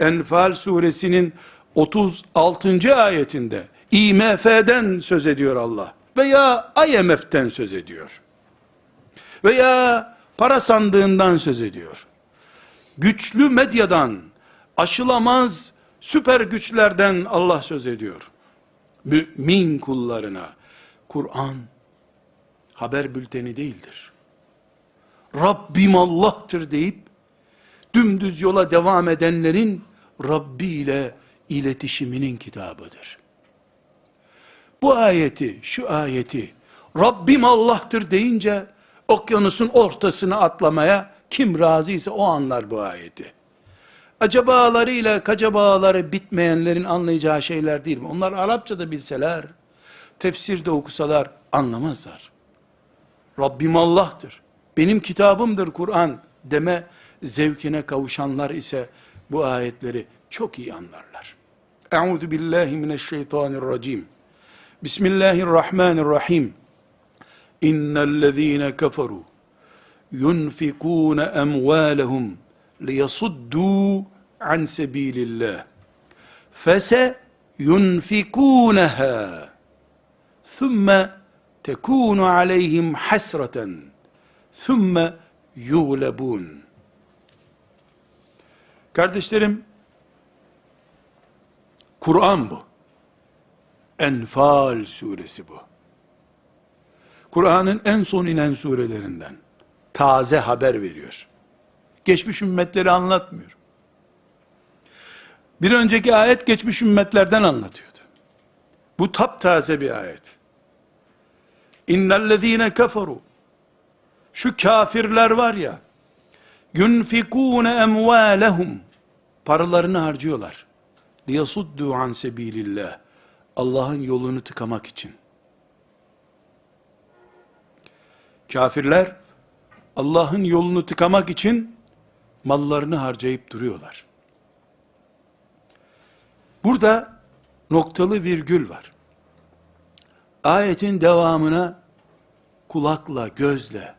Enfal suresinin 36. ayetinde IMF'den söz ediyor Allah veya IMF'den söz ediyor. Veya para sandığından söz ediyor. Güçlü medyadan, aşılamaz süper güçlerden Allah söz ediyor. Mümin kullarına Kur'an haber bülteni değildir. Rabbim Allah'tır deyip dümdüz yola devam edenlerin Rabbi ile iletişiminin kitabıdır. Bu ayeti, şu ayeti Rabbim Allah'tır deyince okyanusun ortasına atlamaya kim razıysa o anlar bu ayeti. Acabalarıyla kacabaları bitmeyenlerin anlayacağı şeyler değil mi? Onlar Arapça da bilseler, tefsirde okusalar anlamazlar. Rabbim Allah'tır. Benim kitabımdır Kur'an deme zevkine kavuşanlar ise bu ayetleri çok iyi anlarlar. Euzu billahi mineşşeytanirracim. Bismillahirrahmanirrahim. İnnellezîne keferû yunfikûne emvâlehum liyasuddû an sebilillah. Fese yunfikûneha. Thumma tekûnu aleyhim hasreten. Thumma yuğlebûn. Kardeşlerim, Kur'an bu. Enfal suresi bu. Kur'an'ın en son inen surelerinden taze haber veriyor. Geçmiş ümmetleri anlatmıyor. Bir önceki ayet geçmiş ümmetlerden anlatıyordu. Bu taptaze bir ayet. İnnellezîne keferu şu kafirler var ya yunfikûne emvâlehum paralarını harcıyorlar. Liyasuddu an sebilillah. Allah'ın yolunu tıkamak için. Kafirler Allah'ın yolunu tıkamak için mallarını harcayıp duruyorlar. Burada noktalı virgül var. Ayetin devamına kulakla, gözle,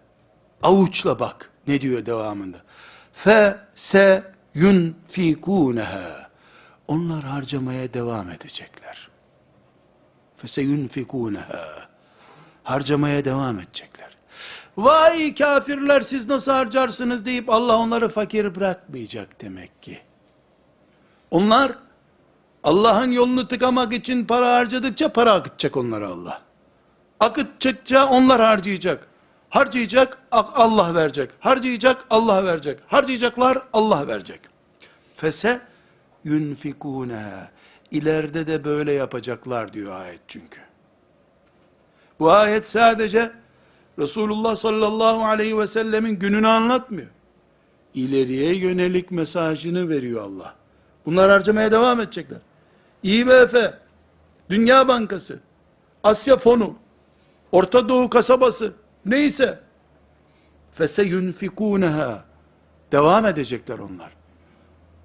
avuçla bak. Ne diyor devamında? Fe se yunfikuneha. Onlar harcamaya devam edecekler. Fe se yunfikuneha. Harcamaya devam edecekler. Vay kafirler siz nasıl harcarsınız deyip Allah onları fakir bırakmayacak demek ki. Onlar Allah'ın yolunu tıkamak için para harcadıkça para akıtacak onlara Allah. Akıtacakça onlar harcayacak. Harcayacak Allah verecek. Harcayacak Allah verecek. Harcayacaklar Allah verecek. Fese yunfikune. İleride de böyle yapacaklar diyor ayet çünkü. Bu ayet sadece Resulullah sallallahu aleyhi ve sellemin gününü anlatmıyor. İleriye yönelik mesajını veriyor Allah. Bunlar harcamaya devam edecekler. İMF, Dünya Bankası, Asya Fonu, Orta Doğu kasabası, neyse, yunfikuneha, devam edecekler onlar.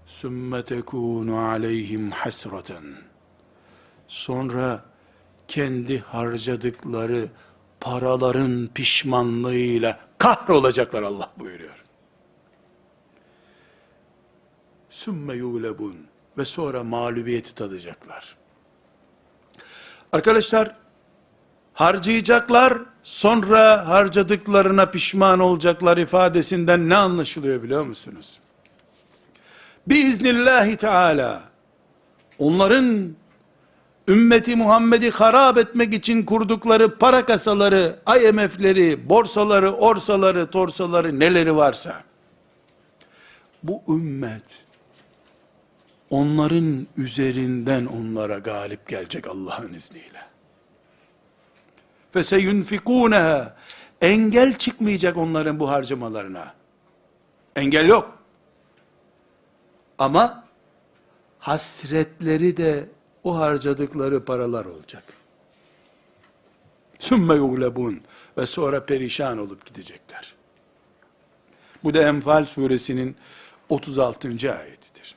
Sümme tekunu aleyhim hasraten. Sonra kendi harcadıkları paraların pişmanlığıyla kahrolacaklar Allah buyuruyor. Sümme yulebun ve sonra mağlubiyeti tadacaklar. Arkadaşlar harcayacaklar sonra harcadıklarına pişman olacaklar ifadesinden ne anlaşılıyor biliyor musunuz? Biiznillahü teala onların ümmeti Muhammed'i harap etmek için kurdukları para kasaları, IMF'leri, borsaları, orsaları, torsaları neleri varsa bu ümmet onların üzerinden onlara galip gelecek Allah'ın izniyle. Feseyunfikûneha engel çıkmayacak onların bu harcamalarına. Engel yok. Ama hasretleri de o harcadıkları paralar olacak. Sümme yuglebun ve sonra perişan olup gidecekler. Bu da Enfal suresinin 36. ayetidir.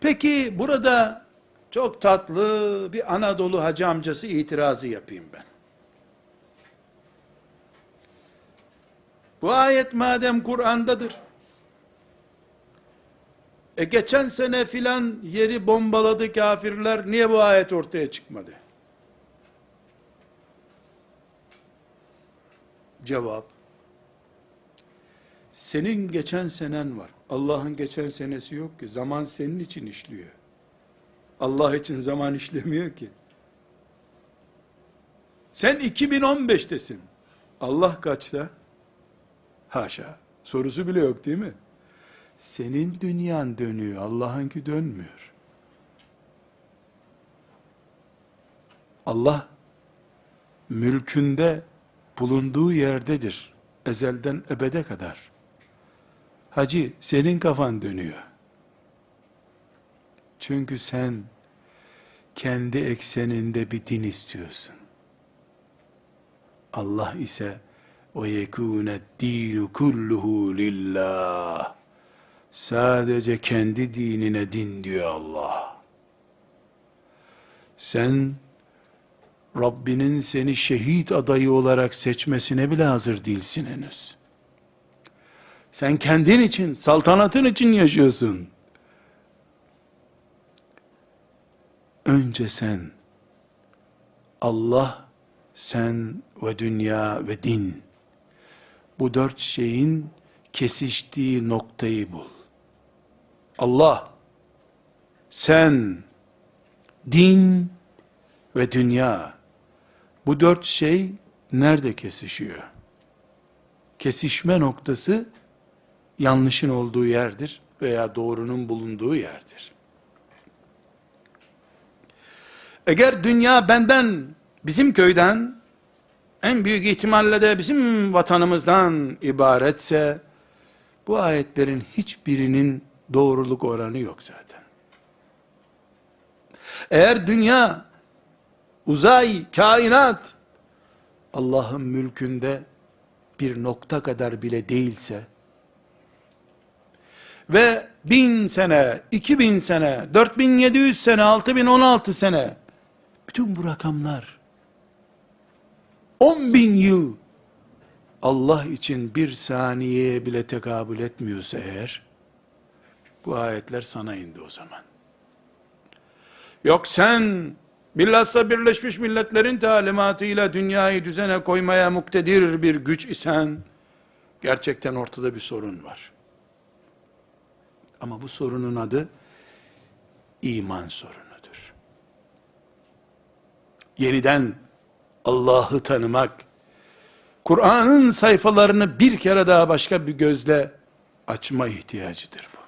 Peki burada çok tatlı bir Anadolu hacı amcası itirazı yapayım ben. Bu ayet madem Kur'an'dadır, E geçen sene filan yeri bombaladı kafirler. Niye bu ayet ortaya çıkmadı? Cevap. Senin geçen senen var. Allah'ın geçen senesi yok ki. Zaman senin için işliyor. Allah için zaman işlemiyor ki. Sen 2015'tesin. Allah kaçta? Haşa. Sorusu bile yok değil mi? Senin dünyan dönüyor, Allah'ınki dönmüyor. Allah mülkünde bulunduğu yerdedir. Ezelden ebede kadar. Hacı senin kafan dönüyor. Çünkü sen kendi ekseninde bir din istiyorsun. Allah ise o yekûne dinu kulluhu lillah. Sadece kendi dinine din diyor Allah. Sen Rabbinin seni şehit adayı olarak seçmesine bile hazır değilsin henüz. Sen kendin için, saltanatın için yaşıyorsun. Önce sen, Allah, sen ve dünya ve din, bu dört şeyin kesiştiği noktayı bul. Allah, sen, din ve dünya, bu dört şey nerede kesişiyor? Kesişme noktası, yanlışın olduğu yerdir veya doğrunun bulunduğu yerdir. Eğer dünya benden, bizim köyden, en büyük ihtimalle de bizim vatanımızdan ibaretse, bu ayetlerin hiçbirinin doğruluk oranı yok zaten. Eğer dünya, uzay, kainat, Allah'ın mülkünde bir nokta kadar bile değilse, ve bin sene, iki bin sene, dört bin yedi yüz sene, altı bin on altı sene, bütün bu rakamlar, on bin yıl, Allah için bir saniyeye bile tekabül etmiyorsa eğer, bu ayetler sana indi o zaman. Yok sen, bilhassa Birleşmiş Milletler'in talimatıyla dünyayı düzene koymaya muktedir bir güç isen, gerçekten ortada bir sorun var. Ama bu sorunun adı iman sorunudur. Yeniden Allah'ı tanımak, Kur'an'ın sayfalarını bir kere daha başka bir gözle açma ihtiyacıdır bu.